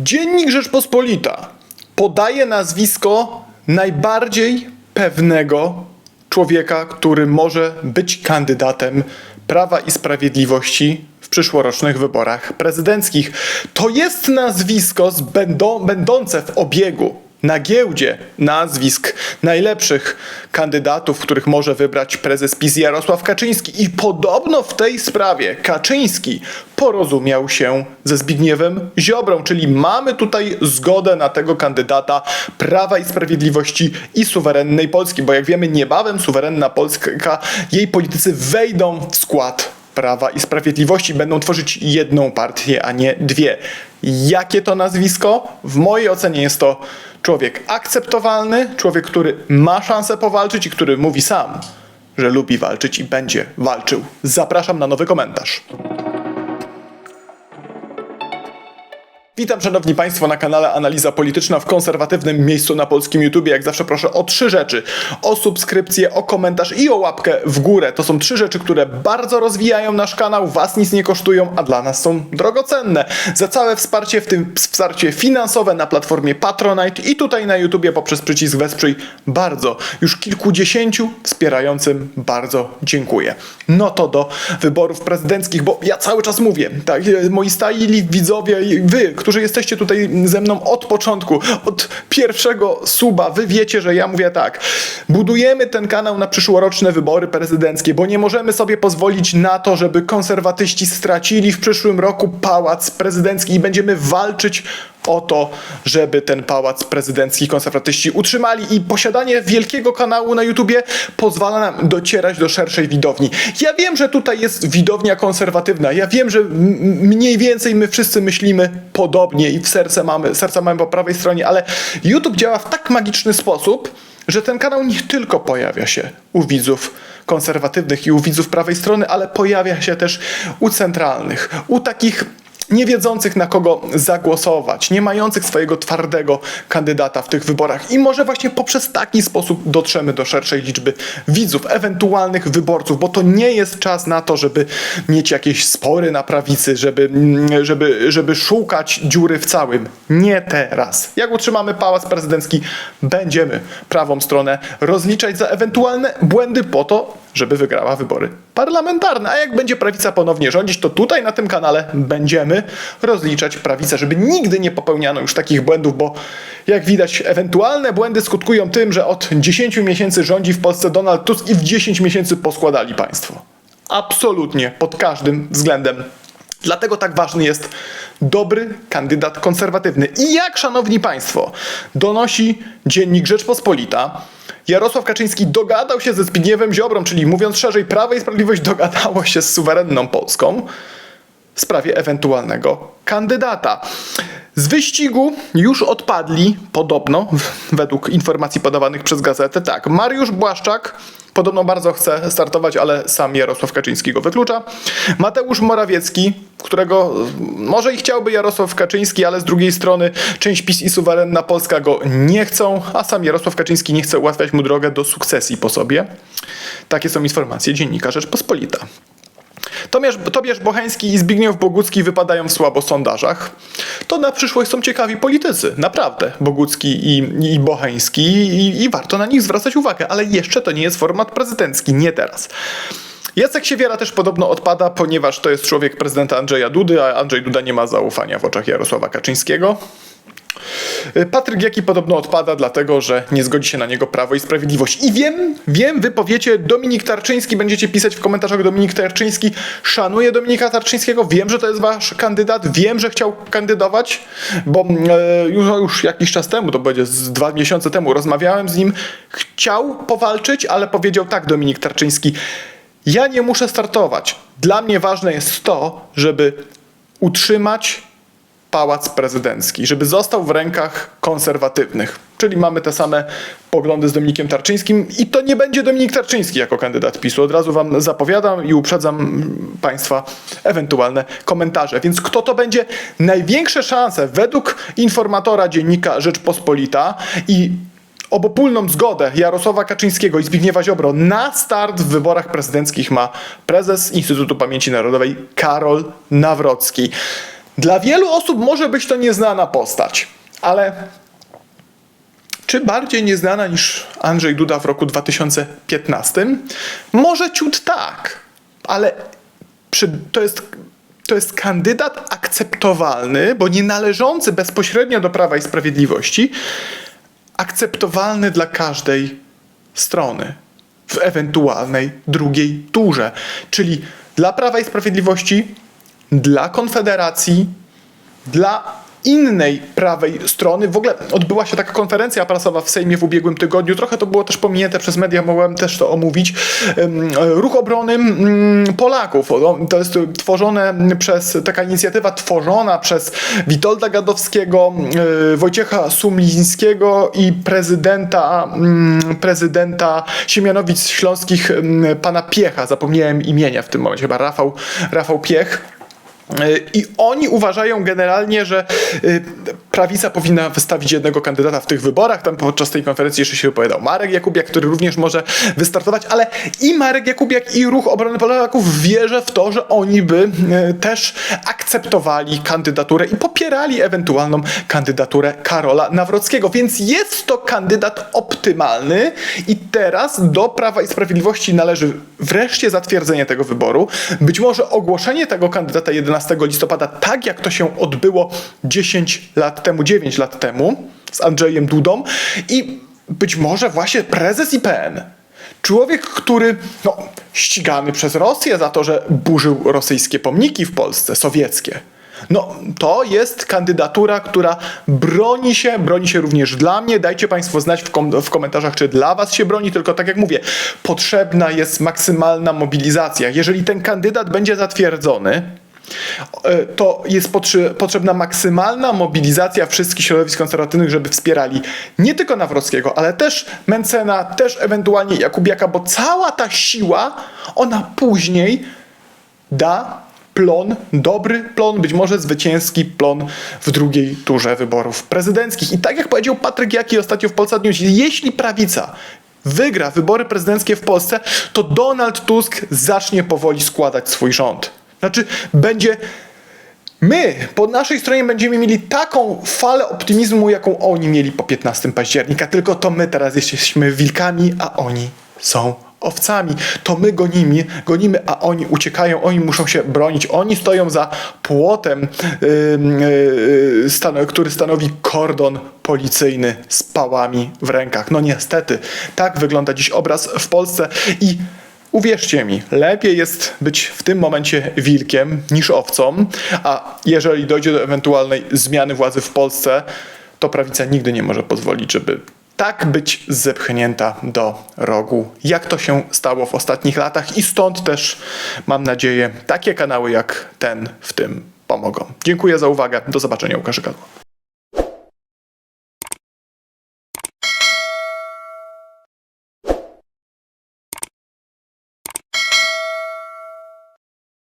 Dziennik Rzeczpospolita podaje nazwisko najbardziej pewnego człowieka, który może być kandydatem Prawa i Sprawiedliwości w przyszłorocznych wyborach prezydenckich. To jest nazwisko będące w obiegu na giełdzie nazwisk najlepszych kandydatów, których może wybrać prezes PiS Jarosław Kaczyński. I podobno w tej sprawie Kaczyński porozumiał się ze Zbigniewem Ziobrą, czyli mamy tutaj zgodę na tego kandydata Prawa i Sprawiedliwości i suwerennej Polski, bo jak wiemy niebawem suwerenna Polska, jej politycy wejdą w skład Prawa i Sprawiedliwości będą tworzyć jedną partię, a nie dwie. Jakie to nazwisko? W mojej ocenie jest to człowiek akceptowalny, człowiek, który ma szansę powalczyć i który mówi sam, że lubi walczyć i będzie walczył. Zapraszam na nowy komentarz. Witam szanowni państwo na kanale Analiza Polityczna w konserwatywnym miejscu na polskim YouTube. Jak zawsze proszę o trzy rzeczy. O subskrypcję, o komentarz i o łapkę w górę. To są trzy rzeczy, które bardzo rozwijają nasz kanał, was nic nie kosztują, a dla nas są drogocenne. Za całe wsparcie, w tym wsparcie finansowe na platformie Patronite i tutaj na YouTubie poprzez przycisk Wesprzyj bardzo, już kilkudziesięciu wspierającym bardzo dziękuję. No to do wyborów prezydenckich, bo ja cały czas mówię, tak, moi stali widzowie, i wy, którzy jesteście tutaj ze mną od początku, od pierwszego suba, wy wiecie, że ja mówię tak. Budujemy ten kanał na przyszłoroczne wybory prezydenckie, bo nie możemy sobie pozwolić na to, żeby konserwatyści stracili w przyszłym roku pałac prezydencki i będziemy walczyć o to, żeby ten pałac prezydencki konserwatyści utrzymali i posiadanie wielkiego kanału na YouTubie pozwala nam docierać do szerszej widowni. Ja wiem, że tutaj jest widownia konserwatywna. Ja wiem, że mniej więcej my wszyscy myślimy podobnie i w serce mamy, serca mamy po prawej stronie, ale YouTube działa w tak magiczny sposób, że ten kanał nie tylko pojawia się u widzów konserwatywnych i u widzów prawej strony, ale pojawia się też u centralnych, u takich nie wiedzących na kogo zagłosować, nie mających swojego twardego kandydata w tych wyborach. I może właśnie poprzez taki sposób dotrzemy do szerszej liczby widzów, ewentualnych wyborców, bo to nie jest czas na to, żeby mieć jakieś spory na prawicy, żeby, mm, żeby, żeby szukać dziury w całym. Nie teraz. Jak utrzymamy pałac prezydencki, będziemy prawą stronę rozliczać za ewentualne błędy po to, żeby wygrała wybory parlamentarne. A jak będzie prawica ponownie rządzić, to tutaj na tym kanale będziemy rozliczać prawicę, żeby nigdy nie popełniano już takich błędów, bo jak widać, ewentualne błędy skutkują tym, że od 10 miesięcy rządzi w Polsce Donald Tusk i w 10 miesięcy poskładali państwo. Absolutnie, pod każdym względem. Dlatego tak ważny jest dobry kandydat konserwatywny. I jak, szanowni państwo, donosi dziennik Rzeczpospolita, Jarosław Kaczyński dogadał się ze Zbigniewem Ziobrą, czyli mówiąc szerzej, Prawo i Sprawiedliwość dogadało się z suwerenną Polską w sprawie ewentualnego kandydata. Z wyścigu już odpadli, podobno, według informacji podawanych przez gazetę, tak, Mariusz Błaszczak podobno bardzo chce startować, ale sam Jarosław Kaczyński go wyklucza. Mateusz Morawiecki, którego może i chciałby Jarosław Kaczyński, ale z drugiej strony część PiS i suwerenna Polska go nie chcą, a sam Jarosław Kaczyński nie chce ułatwiać mu drogę do sukcesji po sobie. Takie są informacje dziennika Rzeczpospolita. Tobiasz, Tobiasz Bocheński i Zbigniew Bogucki wypadają słabo w sondażach. To na przyszłość są ciekawi politycy, naprawdę. Bogucki i, i Bocheński i, i warto na nich zwracać uwagę, ale jeszcze to nie jest format prezydencki, nie teraz. Jacek Siewiera też podobno odpada, ponieważ to jest człowiek prezydenta Andrzeja Dudy, a Andrzej Duda nie ma zaufania w oczach Jarosława Kaczyńskiego. Patryk Jaki podobno odpada, dlatego że nie zgodzi się na niego Prawo i Sprawiedliwość. I wiem, wiem, wy powiecie Dominik Tarczyński, będziecie pisać w komentarzach Dominik Tarczyński. Szanuję Dominika Tarczyńskiego, wiem, że to jest wasz kandydat, wiem, że chciał kandydować, bo e, już, już jakiś czas temu, to będzie z dwa miesiące temu, rozmawiałem z nim. Chciał powalczyć, ale powiedział tak Dominik Tarczyński. Ja nie muszę startować. Dla mnie ważne jest to, żeby utrzymać pałac prezydencki, żeby został w rękach konserwatywnych. Czyli mamy te same poglądy z Dominikiem Tarczyńskim i to nie będzie Dominik Tarczyński jako kandydat PiSu. Od razu wam zapowiadam i uprzedzam państwa ewentualne komentarze. Więc kto to będzie? Największe szanse według informatora dziennika Rzeczpospolita i obopólną zgodę Jarosława Kaczyńskiego i Zbigniewa Ziobro na start w wyborach prezydenckich ma prezes Instytutu Pamięci Narodowej Karol Nawrocki. Dla wielu osób może być to nieznana postać, ale czy bardziej nieznana niż Andrzej Duda w roku 2015? Może ciut tak, ale przy, to jest to jest kandydat akceptowalny, bo nie należący bezpośrednio do Prawa i Sprawiedliwości, akceptowalny dla każdej strony w ewentualnej drugiej turze. Czyli dla Prawa i Sprawiedliwości, dla Konfederacji, dla innej prawej strony. W ogóle odbyła się taka konferencja prasowa w Sejmie w ubiegłym tygodniu. Trochę to było też pominięte przez media, mogłem też to omówić. Ruch obrony ym, Polaków. To jest tworzone przez, taka inicjatywa tworzona przez Witolda Gadowskiego, yy, Wojciecha Sumlińskiego i prezydenta, ym, prezydenta Siemianowic Śląskich, ym, pana Piecha. Zapomniałem imienia w tym momencie, chyba Rafał, Rafał Piech. I oni uważają generalnie, że y, prawica powinna wystawić jednego kandydata w tych wyborach. Tam podczas tej konferencji jeszcze się wypowiadał Marek Jakubiak, który również może wystartować, ale i Marek Jakubiak, i Ruch Obrony Polaków wierzę w to, że oni by y, też akceptowali kandydaturę i popierali ewentualną kandydaturę Karola Nawrockiego. Więc jest to kandydat optymalny i teraz do Prawa i Sprawiedliwości należy wreszcie zatwierdzenie tego wyboru. Być może ogłoszenie tego kandydata 11 listopada, tak jak to się odbyło 10 lat temu, 9 lat temu z Andrzejem Dudą i być może właśnie prezes IPN. Człowiek, który no, ścigany przez Rosję za to, że burzył rosyjskie pomniki w Polsce, sowieckie. No, to jest kandydatura, która broni się, broni się również dla mnie. Dajcie Państwo znać w, kom w komentarzach, czy dla Was się broni, tylko tak jak mówię, potrzebna jest maksymalna mobilizacja. Jeżeli ten kandydat będzie zatwierdzony, to jest potrzebna maksymalna mobilizacja wszystkich środowisk konserwatywnych, żeby wspierali nie tylko Nawrockiego, ale też Mencena, też ewentualnie Jakubiaka, bo cała ta siła, ona później da plon, dobry plon, być może zwycięski plon w drugiej turze wyborów prezydenckich. I tak jak powiedział Patryk Jaki ostatnio w Polsat News, jeśli prawica wygra wybory prezydenckie w Polsce, to Donald Tusk zacznie powoli składać swój rząd. Znaczy, będzie My po naszej stronie będziemy mieli taką falę optymizmu, jaką oni mieli po 15 października. Tylko to my teraz jesteśmy wilkami, a oni są owcami. To my gonimy, gonimy, a oni uciekają, oni muszą się bronić. Oni stoją za płotem, yy, który stanowi kordon policyjny z pałami w rękach. No niestety, tak wygląda dziś obraz w Polsce i Uwierzcie mi, lepiej jest być w tym momencie wilkiem niż owcą, a jeżeli dojdzie do ewentualnej zmiany władzy w Polsce, to prawica nigdy nie może pozwolić, żeby tak być zepchnięta do rogu, jak to się stało w ostatnich latach i stąd też mam nadzieję takie kanały jak ten w tym pomogą. Dziękuję za uwagę, do zobaczenia u Kadło.